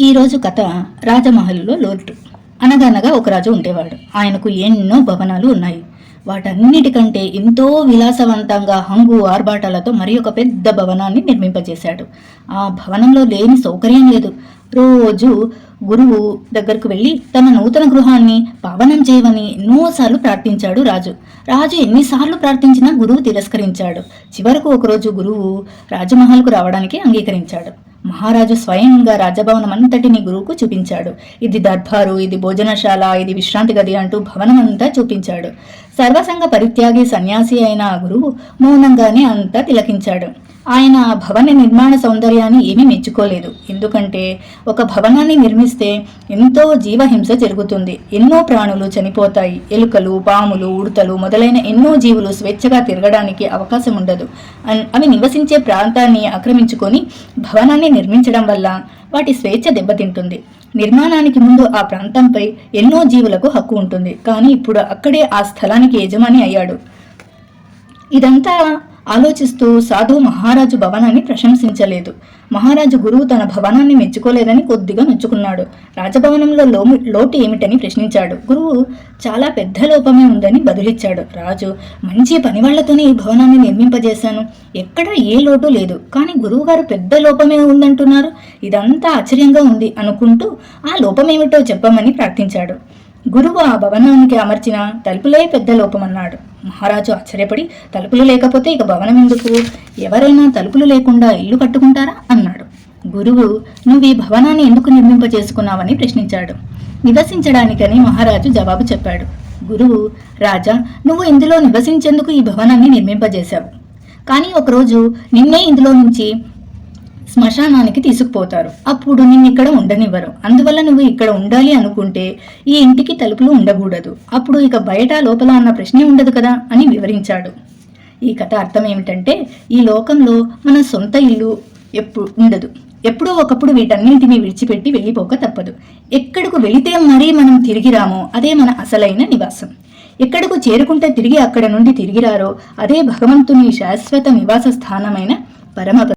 ఈరోజు కథ రాజమహల్లో లోటు. అనగనగా ఒక రాజు ఉండేవాడు. ఆయనకు ఎన్నో భవనాలు ఉన్నాయి. వాటన్నిటికంటే ఎంతో విలాసవంతంగా హంగు ఆర్భాటాలతో మరి ఒక పెద్ద భవనాన్ని నిర్మింపజేశాడు. ఆ భవనంలో లేని సౌకర్యం లేదు. రోజు గురువు దగ్గరకు వెళ్ళి తన నూతన గృహాన్ని పావనం చేయమని ఎన్నోసార్లు ప్రార్థించాడు రాజు. రాజు ఎన్నిసార్లు ప్రార్థించినా గురువు తిరస్కరించాడు. చివరకు ఒకరోజు గురువు రాజమహల్కు రావడానికి అంగీకరించాడు. మహారాజు స్వయంగా రాజభవనం అంతటిని గురువుకు చూపించాడు. ఇది దర్బారు ఇది భోజనశాల ఇది విశ్రాంతి గది అంటూ భవనం అంతా చూపించాడు. సర్వసంగ పరిత్యాగి సన్యాసి అయిన ఆ గురువు మౌనంగానే అంతా తిలకించాడు. ఆయన భవన నిర్మాణ సౌందర్యాన్ని ఏమీ మెచ్చుకోలేదు. ఎందుకంటే ఒక భవనాన్ని నిర్మిస్తే ఎంతో జీవహింస జరుగుతుంది. ఎన్నో ప్రాణులు చనిపోతాయి. ఎలుకలు పాములు ఉడతలు మొదలైన ఎన్నో జీవులు స్వేచ్ఛగా తిరగడానికి అవకాశం ఉండదు. అన్- అవి నివసించే ప్రాంతాన్ని ఆక్రమించుకొని భవనాన్ని నిర్మించడం వల్ల వాటి స్వేచ్ఛ దెబ్బతింటుంది. నిర్మాణానికి ముందు ఆ ప్రాంతంపై ఎన్నో జీవులకు హక్కు ఉంటుంది. కానీ ఇప్పుడు అక్కడే ఆ స్థలానికి యజమాని అయ్యాడు. ఇదంతా ఆలోచిస్తూ సాధు మహారాజు భవనాన్ని ప్రశంసించలేదు. మహారాజు గురువు తన భవనాన్ని మెచ్చుకోలేదని కొద్దిగా నొచ్చుకున్నాడు. రాజభవనంలో లోము లోటు ఏమిటని ప్రశ్నించాడు. గురువు చాలా పెద్ద లోపమే ఉందని బదులిచ్చాడు. రాజు మంచి పనివాళ్ళతోనే ఈ భవనాన్ని నిర్మింపజేశాను. ఎక్కడ ఏ లోటు లేదు. కానీ గురువుగారు పెద్ద లోపమే ఉందంటున్నారు. ఇదంతా ఆశ్చర్యంగా ఉంది అనుకుంటూ ఆ లోపమేమిటో చెప్పమని ప్రార్థించాడు. గురువు ఆ భవనానికి అమర్చిన తలుపులే పెద్ద లోపమన్నాడు. మహారాజు ఆశ్చర్యపడి తలుపులు లేకపోతే ఇక భవనం ఎందుకు? ఎవరైనా తలుపులు లేకుండా ఇల్లు కట్టుకుంటారా? అన్నాడు. గురువు నువ్వు ఈ భవనాన్ని ఎందుకు నిర్మింపజేసుకున్నావని ప్రశ్నించాడు. నివసించడానికని మహారాజు జవాబు చెప్పాడు. గురువు రాజా నువ్వు ఇందులో నివసించేందుకు ఈ భవనాన్ని నిర్మింపజేశావు. కానీ ఒకరోజు నిన్నే ఇందులో నుంచి శ్మశానానికి తీసుకుపోతారు. అప్పుడు నిన్ను ఇక్కడ ఉండనివ్వరు. అందువల్ల నువ్వు ఇక్కడ ఉండాలి అనుకుంటే ఈ ఇంటికి తలుపులు ఉండకూడదు. అప్పుడు ఇక బయట లోపల అన్న ప్రశ్నే ఉండదు కదా అని వివరించాడు. ఈ కథ అర్థం ఏమిటంటే ఈ లోకంలో మన సొంత ఇల్లు ఎప్పుడు ఉండదు. ఎప్పుడో ఒకప్పుడు వీటన్నింటినీ విడిచిపెట్టి వెళ్ళిపోక తప్పదు. ఎక్కడకు వెళితే మరీ మనం తిరిగి రామో. అదే మన అసలైన నివాసం. ఎక్కడకు చేరుకుంటే తిరిగి అక్కడ నుండి తిరిగి రారో అదే భగవంతుని శాశ్వత నివాస స్థానమైన పరమ